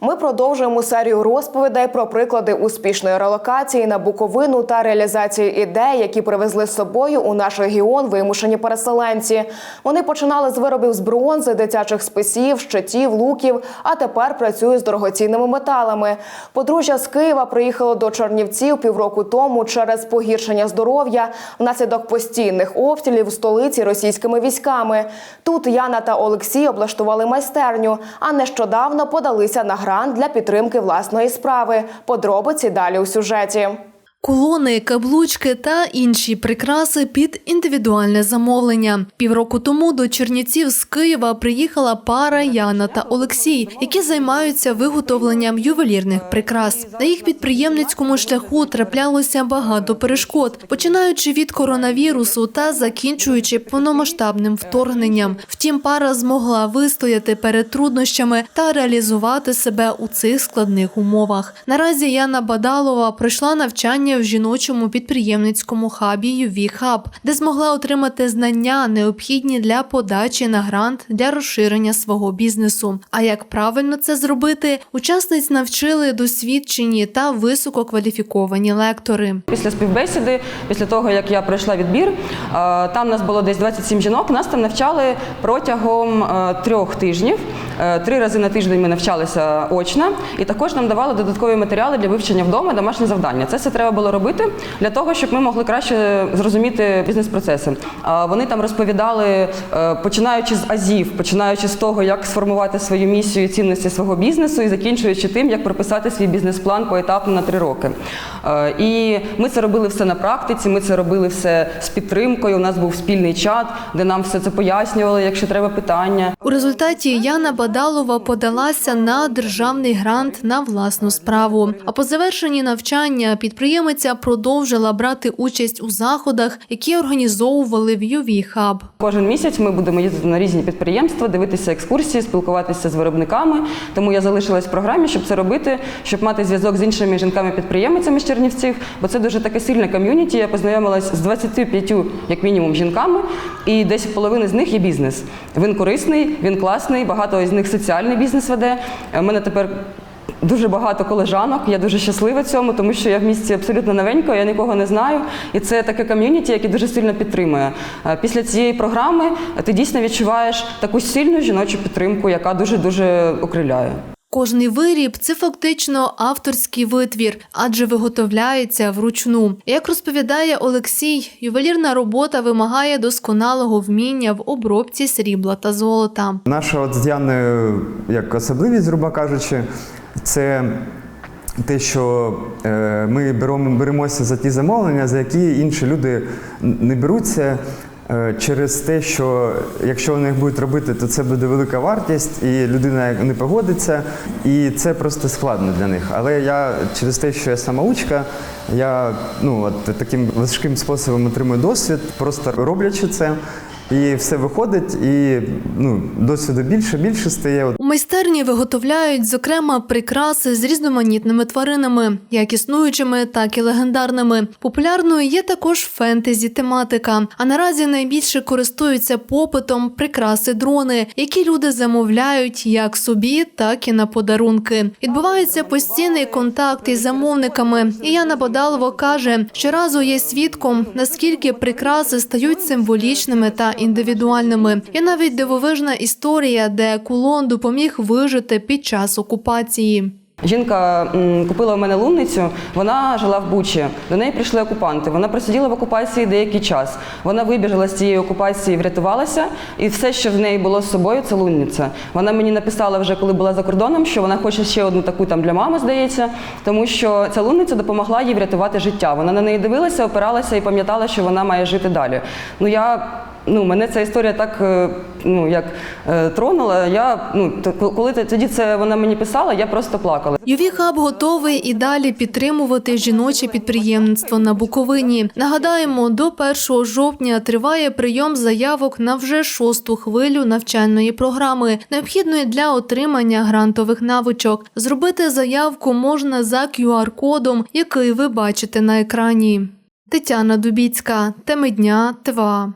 Ми продовжуємо серію розповідей про приклади успішної релокації на Буковину та реалізації ідей, які привезли з собою у наш регіон вимушені переселенці. Вони починали з виробів з бронзи, дитячих списів, щитів, луків, а тепер працюють з дорогоцінними металами. Подружжя з Києва приїхало до Чернівців півроку тому через погіршення здоров'я внаслідок постійних обстрілів в столиці російськими військами. Тут Яна та Олексій облаштували майстерню, а нещодавно подалися на грант для підтримки власної справи. Подробиці далі у сюжеті. Колони, каблучки та інші прикраси під індивідуальне замовлення. Півроку тому до Чернівців з Києва приїхала пара Яна та Олексій, які займаються виготовленням ювелірних прикрас. На їх підприємницькому шляху траплялося багато перешкод, починаючи від коронавірусу та закінчуючи повномасштабним вторгненням. Втім, пара змогла вистояти перед труднощами та реалізувати себе у цих складних умовах. Наразі Яна Бадалова пройшла навчання в жіночому підприємницькому хабі Hub, де змогла отримати знання, необхідні для подачі на грант для розширення свого бізнесу. А як правильно це зробити, учасниць навчили досвідчені та висококваліфіковані лектори. Після співбесіди, після того як я пройшла відбір, е, там нас було десь 27 жінок. Нас там навчали протягом е, трьох тижнів. Е, Три рази на тиждень ми навчалися очно, і також нам давали додаткові матеріали для вивчення вдома, домашні завдання. Це все треба було робити для того, щоб ми могли краще зрозуміти бізнес-процеси. Е, Вони там розповідали, е, починаючи з азів, починаючи з того, як сформувати свою місію і цінності свого бізнесу, і закінчуючи тим, як прописати свій бізнес-план поетапно на три роки. Е, І ми це робили все на практиці. Ми це робили все з підтримкою. У нас був спільний чат, де нам все це пояснювали, якщо треба питання. У результаті Яна Бадалова подалася на державний грант на власну справу. А по завершенні навчання підприємиця продовжила брати участь у заходах, які організовували в UV Hub. Кожен місяць ми будемо їздити на різні підприємства, дивитися екскурсії, спілкуватися з виробниками. Тому я залишилась в програмі, щоб це робити, щоб мати зв'язок з іншими жінками-підприємицями з Чернівців, бо це дуже таке сильне ком'юніті. Я познайомилась з 25, як мінімум, жінками, і десь половини з них є бізнес. Він корисний, він класний, багато з них соціальний бізнес веде. У мене тепер Дуже багато колежанок. Я дуже щаслива цьому, тому що я в місті абсолютно новенька, я нікого не знаю. І це таке ком'юніті, яке дуже сильно підтримує. Е, Після цієї програми ти дійсно відчуваєш таку сильну жіночу підтримку, яка дуже дуже окриляє. Кожний виріб це фактично авторський витвір, адже виготовляється вручну. Як розповідає Олексій, ювелірна робота вимагає досконалого вміння в обробці срібла та золота. Наша от з як особливість, грубо кажучи, це те, що е, ми беремо, беремося за ті замовлення, за які інші люди не беруться. Е, Через те, що якщо вони їх будуть робити, то це буде велика вартість, і людина не погодиться, і це просто складно для них. Але я через те, що я самоучка, я ну от таким важким способом отримую досвід, просто роблячи це, і все виходить, і ну досвіду більше, більше стає. Майстерні виготовляють, зокрема, прикраси з різноманітними тваринами, як існуючими, так і легендарними. Популярною є також фентезі тематика. А наразі найбільше користуються попитом прикраси дрони, які люди замовляють як собі, так і на подарунки. Відбувається постійний контакт із замовниками. І Яна Бодалова каже, щоразу є свідком, наскільки прикраси стають символічними та індивідуальними. Є навіть дивовижна історія, де кулон допоміг вижити під час окупації. Жінка купила у мене лунницю, вона жила в Бучі. До неї прийшли окупанти. Вона просиділа в окупації деякий час. Вона вибіжала з цієї окупації, врятувалася, і все, що в неї було з собою, це лунниця. Вона мені написала вже, коли була за кордоном, що вона хоче ще одну таку там для мами, здається, тому що ця лунниця допомогла їй врятувати життя. Вона на неї дивилася, опиралася і пам'ятала, що вона має жити далі. Ну я ну мене ця історія так е, ну як е, тронула. Я ну коли тоді це вона мені писала, я просто плакала. Hub готовий і далі підтримувати жіноче підприємництво на Буковині. Нагадаємо, до 1 жовтня триває прийом заявок на вже шосту хвилю навчальної програми, необхідної для отримання грантових навичок. Зробити заявку можна за QR-кодом, який ви бачите на екрані. Тетяна Дубіцька, теми дня, ТВА.